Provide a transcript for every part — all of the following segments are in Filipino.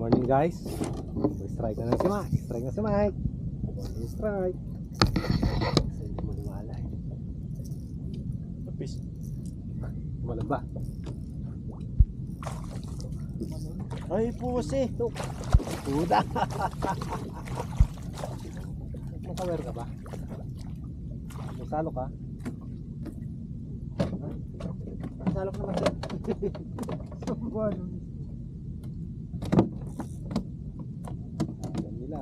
morning guys. Strike na lang si Mike. Strike na si Mike. Morning strike. Sa hindi mo maniwala eh. Tapis. Wala ba? Ay, pusi. Puda! Nakaware ka ba? Nasalo ka? Nasalok naman siya. Alam nila.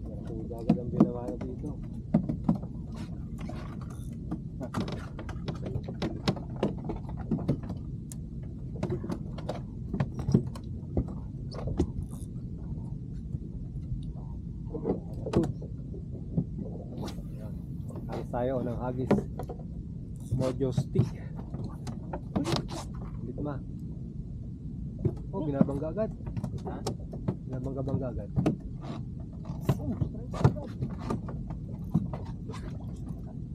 Pero puda agad ang binawa na dito. Sayo ng hagis. Mojo stick. Ulit ma. Oh, binabangga agad. Ha? Binabangga-bangga agad.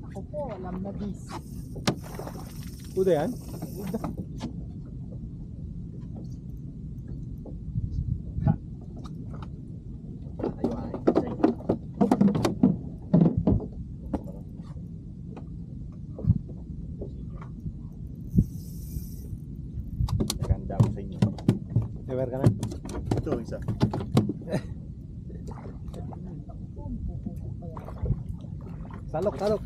Ako po, alam na bis. Puda yan? Ayo ay. Ganda ako sa inyo. Ewer ka na? Ito, isa. Salok, salok.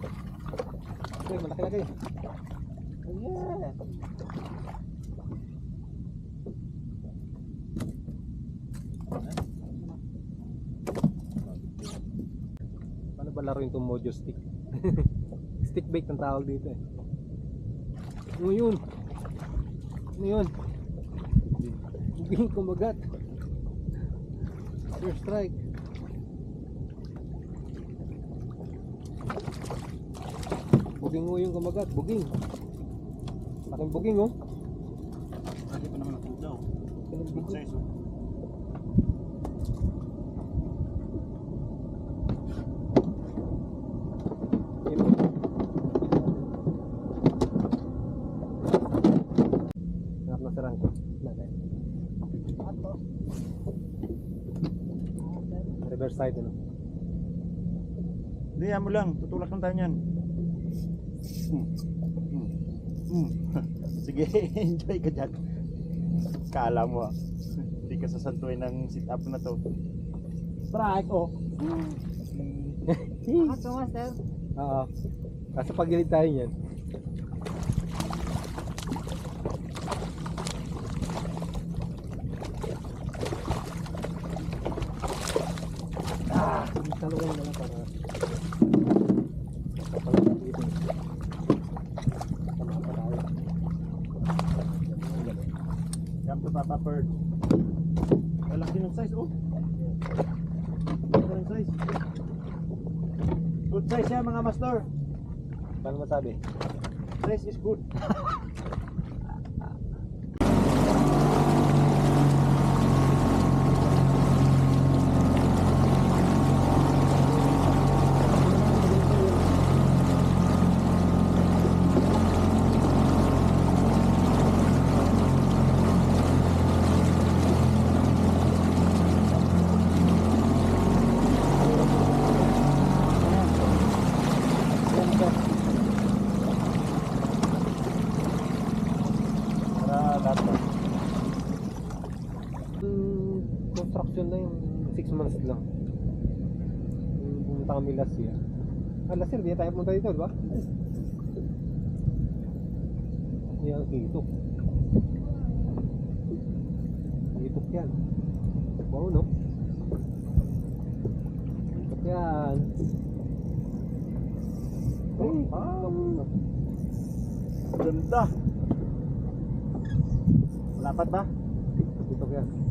Okay, malaki laki. Yeah. Paano ba laro itong mojo stick? stick bait ang tawag dito eh. Ano yun? Ano yun? Buging kumagat. First strike. Buging mo yung kumagat. Buging. Laking buging oh. Hindi pa naman. Laking buging. Size, oh. Natin. Reverse side ano. Hindi, yan mo lang. Tutulak lang tayo niyan. Hmm. Hmm. Hmm. Sige, enjoy ka dyan. Kala mo. Hindi ka sasantuin ng sit-up na to. Strike oh. Ato, master. Oo. Kaso pagilid tayo niyan. Ah! Talungan na lang para Kapala na dito. Tama pa tayo. Come to Papa Bird. Malaki ng size, oh. Malaki ng size. Good size master. Paano masabi? Size is good. Para lahat na. Hmm, construction na yung 6 months lang. Yung pumunta kami last year. Ah, last year, di tayo pumunta dito, di ba? Yan, itok. Itok yan. Wow, no? Itok yan. Ay, Ah. Ganda. Lapat ba? Itok yan.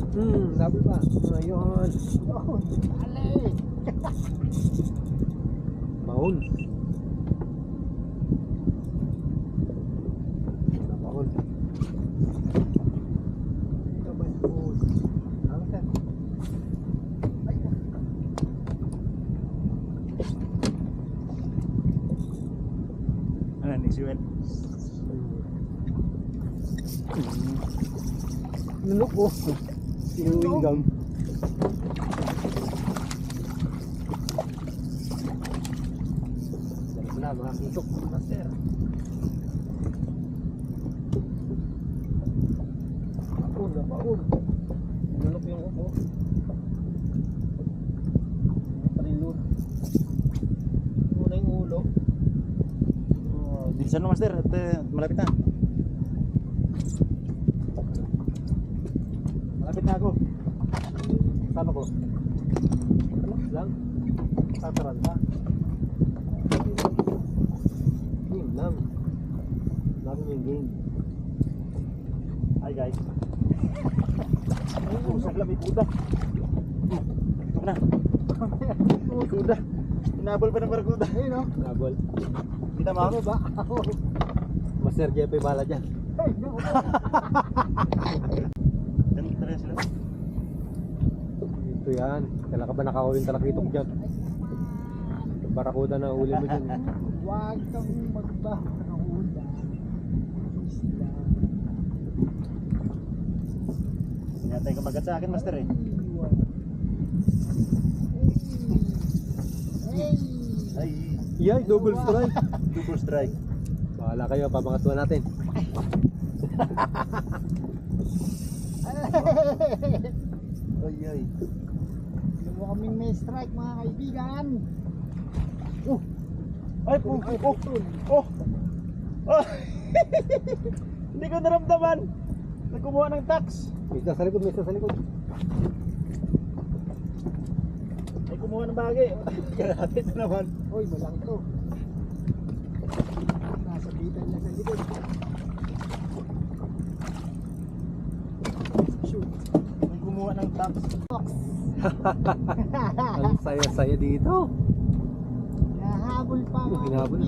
Hmm, habol pa. Ah, yun. Yun, dali. Baon. Baon. Kabalion. Ano ka? Ano ni si Wen? Nunok ko. 叮当。Lagi yung game. Hi guys. Oh, sagla may. Hmm, Ito na. Oh, kuda. Hinabol pa ng barkuda. Ayun, no? Nabol. Kita mo? Ano ba? Master Jepe bala dyan. Ay, no. Ganun talaga sila. Ito yan. Kailan ka ba nakahuli ng talakitok dyan? Barakuda na uli mo dyan. Huwag kang magbaho ng uda. Isla. Hindi tayo kumagat sa akin, Master eh. Ay, Yay, double strike. double strike. Bahala kayo, papangatuan natin. Ay, ay. Hindi mo kaming may strike mga kaibigan. Ay, oh, oh, oh, oh. Hindi ko naramdaman. Nagkumuha ng tax. May isa sa likod, may isa sa likod. Ay, kumuha ng bagay. Grabe ito naman. Hoy, walang to. Nasa bitan niya sa likod. Shoot. May kumuha ng tax. Box. Ang saya-saya dito. Nahabol pa Oh. Hinabol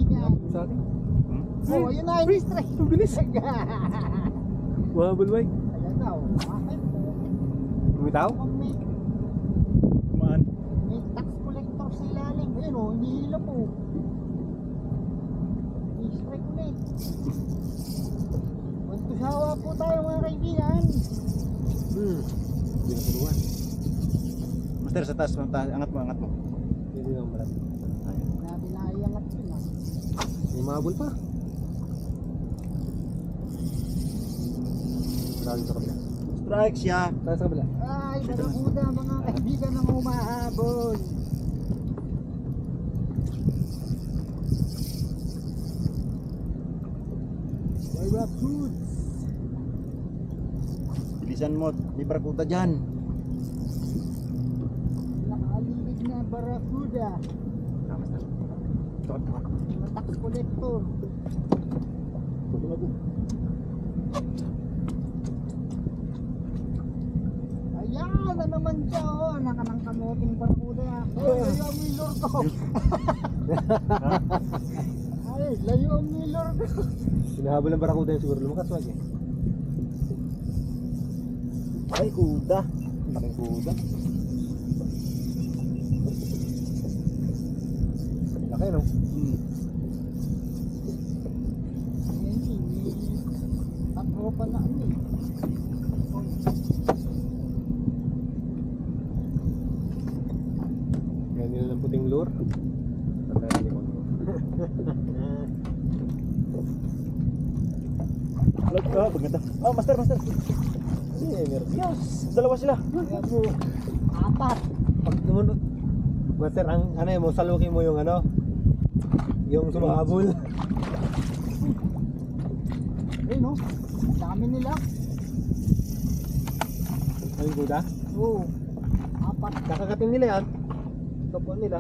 sa atin. Hmm? Oh, ayun na, yung strike. Ang bilis. Wahabol, way. Ayan? Mukhang may, Kumaan. may tax collector sa ilalim. Ayun oh, hinihila po. May strike ulit. Magtusawa po tayo mga kaibigan. Hmm. Hindi na tuluan. Master, sa taas angat mo, angat mo. Hindi na malapit. Natin na iangat yun ah. May mahabol pa. Maraming sa kabila. Strike siya. Tayo sa kabila. Ay, barakuda mga kaibigan ng humahabol. Why goods? Bilisan mo. May barkuta dyan. Barakuda. Tax collector. Ayan na naman siya oh. Nakanang kamuting barakuda. Ay, layo ang milor ko. Ay, layo ang milor ko. Hinahabol ng barakuda yun siguro. Lumakas wag eh. Ay, kuda. Laking kuda. Laki no? Hmm. Ayan, eh. Tatlo pa na ano eh. Yan nila ng puting lure. Tanda ni ko. Ah, maganda. Ah, master, master. Kasi energy. Yes, dalawa sila. Apat. Pag tumunod. Master, ang ano mo, salukin mo yung ano? Yung sumahabol. Ayun oh. Dami nila. Yung kuda? Oo. Apat. Kakakatin nila yan. Topuan nila.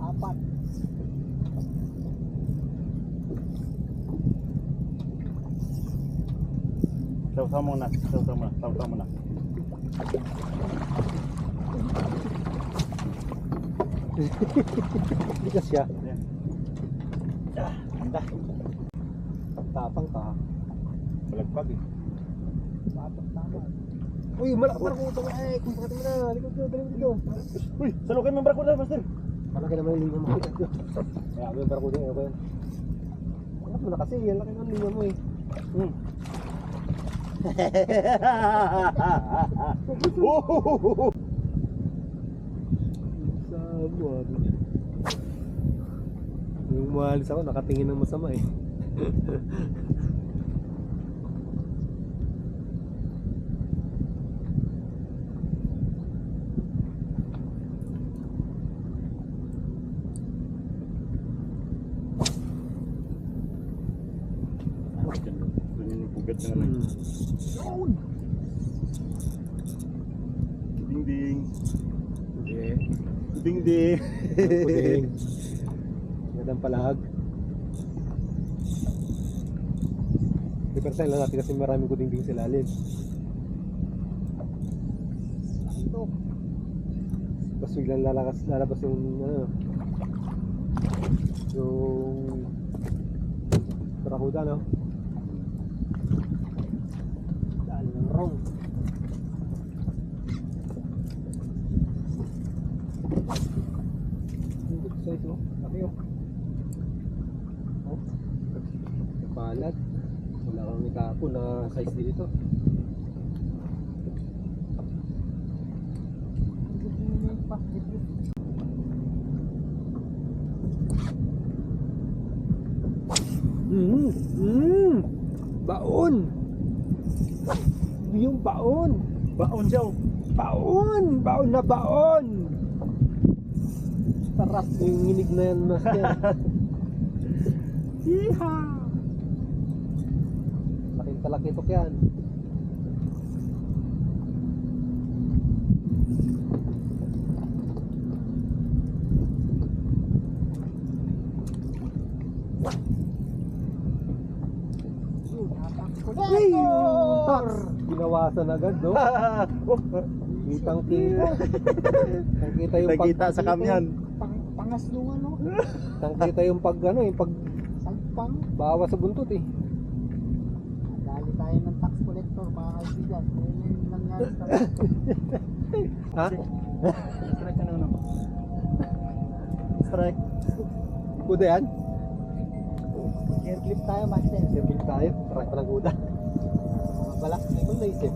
Apat. Saw-saw muna, saw-saw muna, saw-saw muna. Bigas siya. Ayan. Ah, ganda. Tapang ka. Balagpag eh. Apat tama. Uy, malak barakuda ka. Eh, kung pakatin mo na. Likod ko, dali dito. Uy, salukin mo yung barakuda, master. Malaki naman yung linya mo. Kaya may barakuda yun. Okay. Angat mo na kasi. Yan laki ng linya mo eh. Hmm. Sabo ah. Yung umalis ako, nakatingin ng masama eh. Ganyan yung pugat na naman. Hmm. Yun. Ding ding. Hindi. Ding ding. Ang Puding. Magandang palahag. Depersahin lang natin kasi maraming kuding-ding sa ilalim. Ito. Tapos biglang lalakas, lalabas yung ano, yung barakuda no? Daan ng rong. Hindi ko size mo. Laki oh. Oh. Palad. Wala kang itapo na size dito. Hindi mo yung plastic yun. Mm, mm, baon. Yung baon. Baon oh. Baon, baon na baon. Sarap yung nginig na yan, master. Iha. Laking talakitok yan. Yun, apat ko. Ay, yung tax. Ginawasan agad, no? oh, Kitang kita. Kitang kita yung pag... Nakita sa kamyan. Pang, pangas yung ano. Kitang kita yung pag, ano, yung pag Salpang. bawa sa buntot, eh. Dali tayo ng tax collector mga kaibigan. Yun yung nangyari sa Ha? Strike ka na naman. Strike. Kuda yan? Air clip tayo, master. Sirbil tayo. Try pa ng kuda. Wala, hindi ko naisip.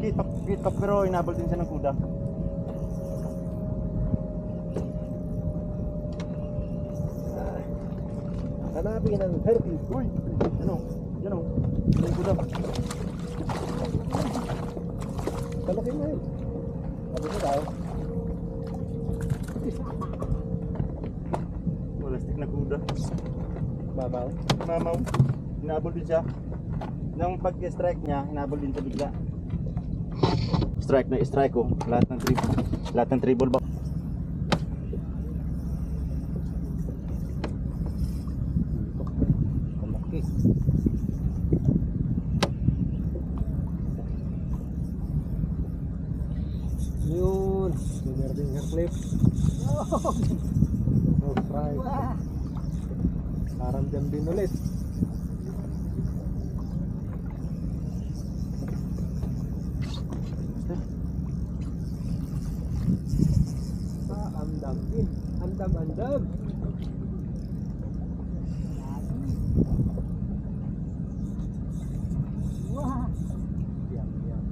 Kita, kita pero inabol din siya ng kuda. Hanapin ng herpy. Uy! Yan o. Yan o. Yan yung kuda. Kalaki mo yun. Sabi mo daw. Plastic na kuda. Babaw. Mamaw. Inabol din siya. Nang pag-strike niya, inabol din siya bigla. Strike na strike ko. Lahat ng triple. Lahat ng triple ba? Malaki. Yun. Meron din hair clip. Oh. Wah. Parang dyan din ulit. Andam din. Andam, andam. Wah. Yan, yan.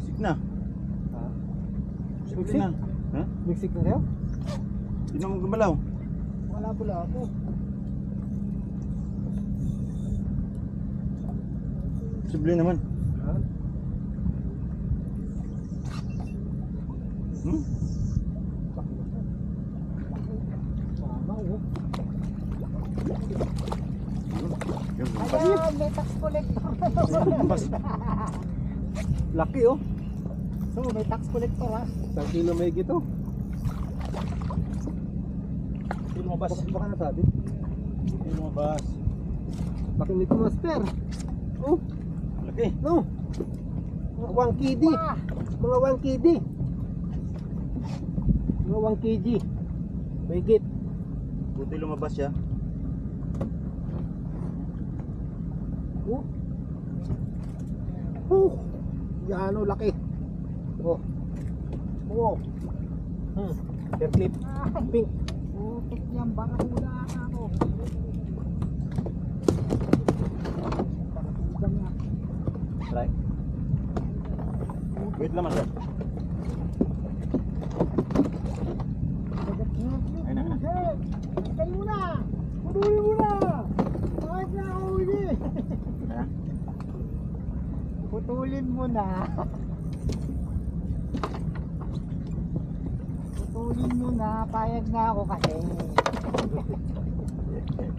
Sik na. Ha? Miksik? na. Ha? Miksik na? Hindi naman gumalaw. Wala pala ako. Posible naman. Ha? Hmm? Tama, oh. Ayan, may tax collector. Laki, oh. so, may tax collector ha. Isang kilo may gito. Hindi lumabas. Baka, baka nasabi. Hindi lumabas. Laki nito, master. Oh, Laki. no. Mga 1 kg. Mga 1 kg. Mga 1 kg. May git. Buti lumabas siya. Oh. Oh. Yan, oh, laki. Oh. Oh. Hmm. Hair clip. Ay, Pink. putik yan, baka hula ako. Right. Wait lang sir. Dagat nga. Ayun na. Hey, Patay mo na! Putulin mo na! Bakit na ako huli? Ha? Putulin mo na. Putulin mo na, payag na ako kasi.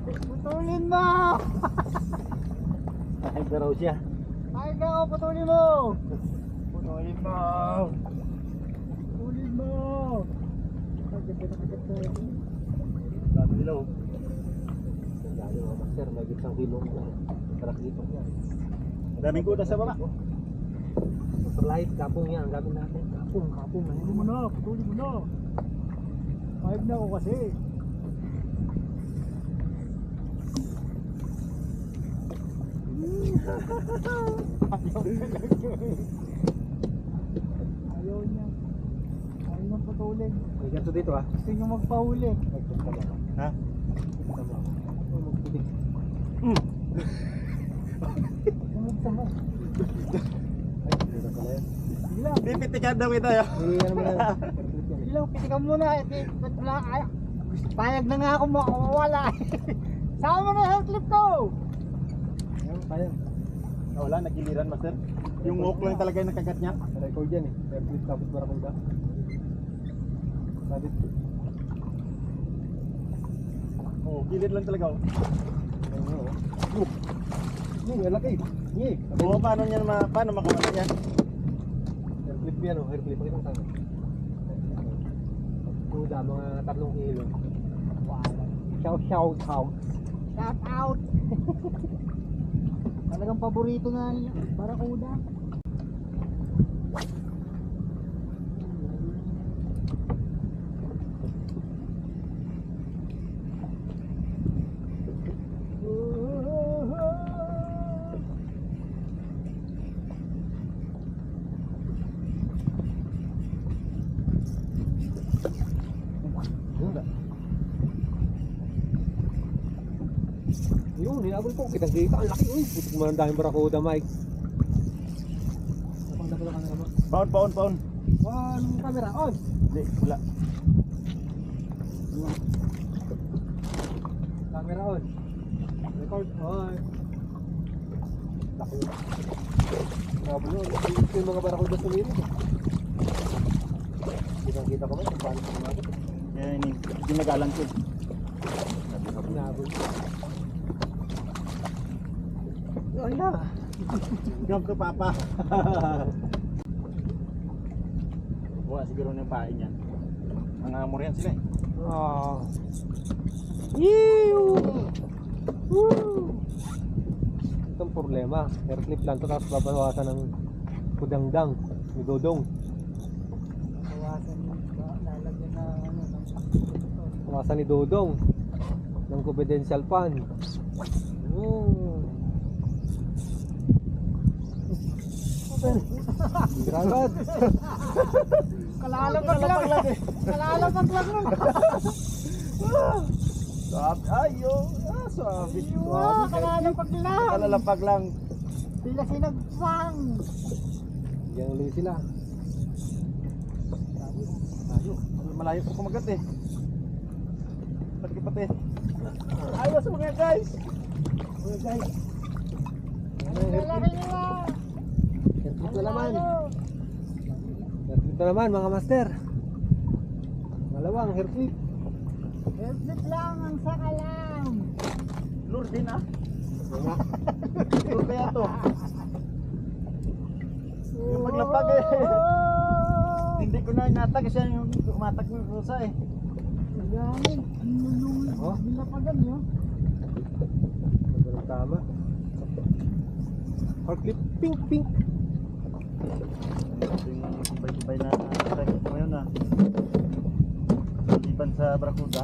Putulin mo! Ay, pero siya. Payag na ako, putulin mo! Putulin mo! Putulin mo! Kagat na kagat na. Dami nila oh. Yan, oh, master. May git isang kilo. Sarap dito. Yan. Daming kuda sa baba. Light. Kapong yan. Ang gamit natin. Kapong, kapong. Putulin mo na, putulin mo na! Payag na ako kasi. Ayaw niya. Ayaw niyang putulin. May ganito dito, ah. Gusto niyo magpahuli. Ha? Mm. Kumugta mo. Pipitikan daw kita yun. Eh, ano pitikan mo na. Wala kaya? Payag na nga ako makawala. Sama mo na yung clip ko. Ayan, kaya. Ah, wala, nagiliran master. Yung hook lang talaga yung nakagat niya. Record yan eh. Clip tapos barakuda. Sabit. Oh, gilid lang talaga oh. Ayun, oh. Oh. Oh, ang laki. Yeah. Oo, paano niya ma paano makamata yan? Hair clip yan oh. Hair clip. Pakita mo tangan. Kuda, mga tatlong kilo. Shout, shout, out. Shout out. Talagang paborito na niya. Barakuda. Yun ba? Yun, hinabol ko. Kitang kita. Ang laki. Uy, putik mo ang daming barakuda, Mike. Paon, paon, paon. Anong camera? On! Hindi, wala. Camera on. Record on. Laki. Hinabol yun. Ito yung mga barakuda sa lirik. Kitang kita ko ba? Kung paano ko. Kaya ini, ginagalang ko. Hinabol. Na. Yung to papa. Buwa siguro ng pain yan. Mga amor yan sila eh. Ah. Yew! Woo! Itong problema, air clip lang to tapos babawasan ng kudangdang ni Dodong. Kawasan yung lalagyan na ano. Bawasan ni Dodong ng confidential fund. Oh. Gragat. Kalalapag lang. Kalalapag lang nun. Ayo. Ah, sabi. Wow, kalalapag lang. Kalalapag lang. Sila sinagsang. Diyan ulit sila. Ayo. Malayo pa kumagat eh. Pati pati. Ayos mga guys. Mga guys. Lalaki nila. Na naman. Air clip na naman mga master. Malawang hair clip. Exit lang ang sakalam. Lure din ah. Lure kaya to. Yung paglapag eh. Hindi ko na inatag kasi yung umatag ng rusa eh. Galing. Yung Oh? nilapagan yun. Tama. Hair clip pink pink. Yung sabay-sabay na strike ko ngayon ah. Liban sa Bracuda.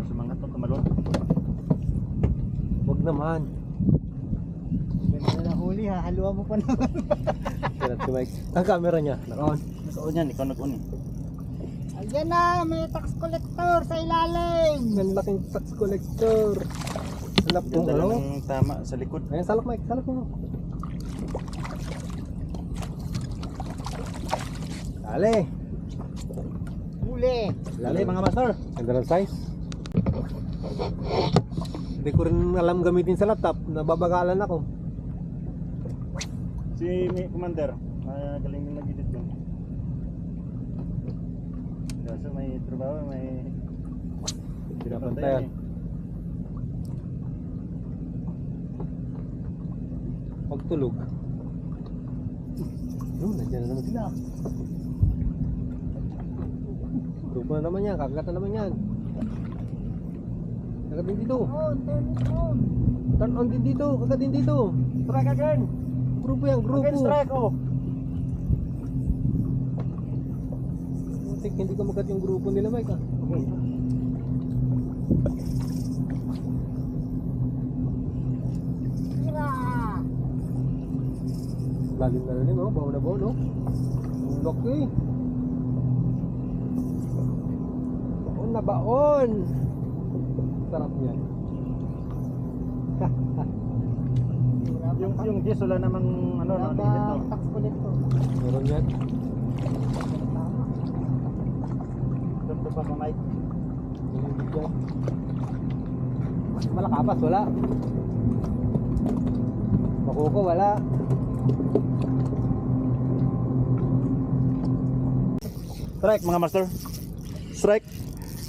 Sa mga to tumalon. Huwag naman. Ganda na huli ha. Haluan mo pa naman. Ang camera niya. Naka-on. Nakaon yan, ikaw nag-on eh. Ayan na. May tax collector sa ilalim. Ang laking tax collector. Ganda ano. lang ng tama sa likod. Ayan, salak Mike. Salak mo. Dali. Huli. Dali mga master. Ganda ng size. Hindi ko rin alam gamitin sa laptop. Nababagalan ako. Si Commander, ah, galing din mag-edit yun. Kaso may trabaho, may Pinapantayan. Pagtulog. Yun, nandiyan na naman sila. Grupo na naman yan. Kagat na naman yan. Kagat din dito. Turn on din dito. Kagat din dito. Strike again! Grupo yan. Grupo. Again strike oh! Muntik, hindi ko magat yung grupo nila Mike ah. Tira. Lalim na rin oh. Baon na baon oh. Ang laki. Baon na baon. Sarap yan. Yung, yung Jess, wala namang ano, no, Wala edit no. bang tax collector? Meron yan. Tama. Ganito pa mic. Hindi yan. Malakapas, wala. Makuko, wala. Strike mga master. Strike.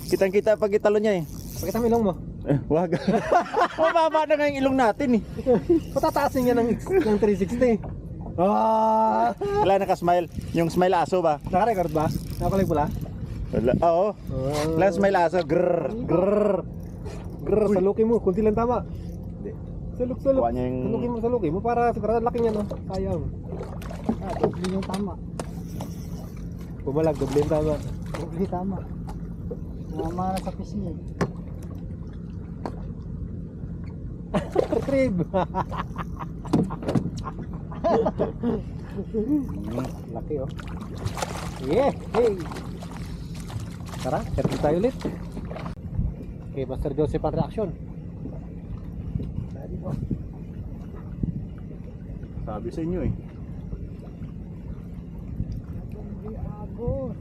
Kitang kita pag italo niya eh. Pakita mo ilong mo. Eh, wag. Mababa na nga yung ilong natin eh. Patataasin niya ng, ng 360. Ah! Wala naka-smile. Yung smile aso ba? Naka-record ba? Nakakulig pula? Wala. Oo. Wala smile aso. Grrr. Grrr. Grrr, salukin mo. Kunti lang tama. Hindi. Saluk, saluk. Kuha niya yung- Salukin mo, salukin mo para sigurado laki niya, no? Sayang. Ah, doble yung tama. Pumalag, doble yung tama. Doble tama. Mama na sa eh. Crib! Mm. laki, oh. Yeah! Hey! Tara, serve tayo ulit. Okay, Master Joseph ang reaction. Dali po. Sabi sa inyo eh. Hindi agos.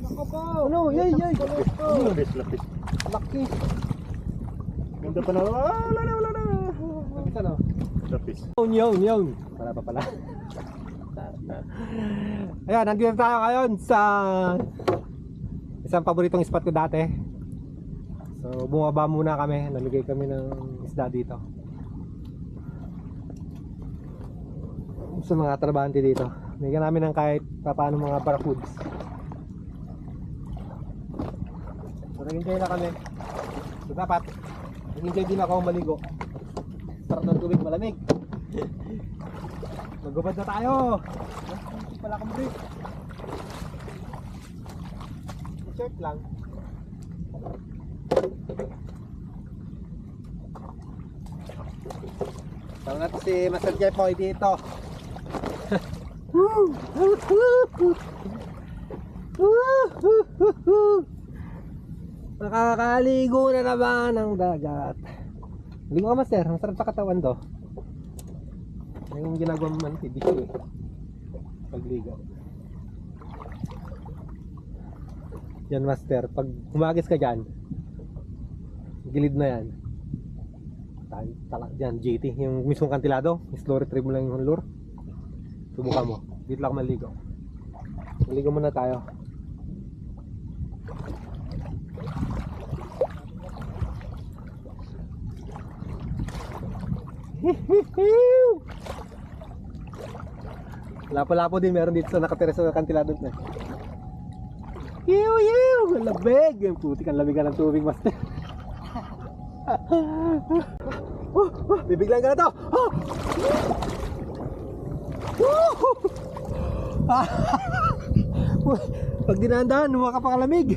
Nako po. Ano? Yay, yay! Lapis, lapis. Laki! Ganda pa na. Ah, wala na, wala na. Nabisan, oh. Tapis. Yun, yun, yun. Wala pa pala. Ayan, nandito tayo ngayon sa isang paboritong spot ko dati. So, bumaba muna kami. Namigay kami ng isda dito. Sa mga trabahante dito. Bigyan namin ng kahit paano mga barracuds. So, nag-enjoy na kami. So, dapat, nag-enjoy din ako maligo. Sarap ng tubig, malamig. Magubad na tayo. Hindi pala akong brief. Shirt lang. Tawag natin si Master Jepoy dito. Nakakaligo na naman ng dagat. Ligo ka master, ang sarap sa katawan to. Yung ginagawa man, tibis eh. Pagligo. Yan master, pag humagis ka dyan, gilid na yan. Tal, tala, dyan, GT, yung mismong kantilado, slow retrieve mo lang yung lure. Subukan mo, dito lang maligo. Maligo muna tayo. Lapo-lapo din meron dito sa nakatira sa kantilado na. Yew, yew! Ang labig! Ang puti kang lamig ka ng tubig, master. oh, oh, bibiglan ka na to! Oh! Pag dinandaan, huwag ka pa kalamig.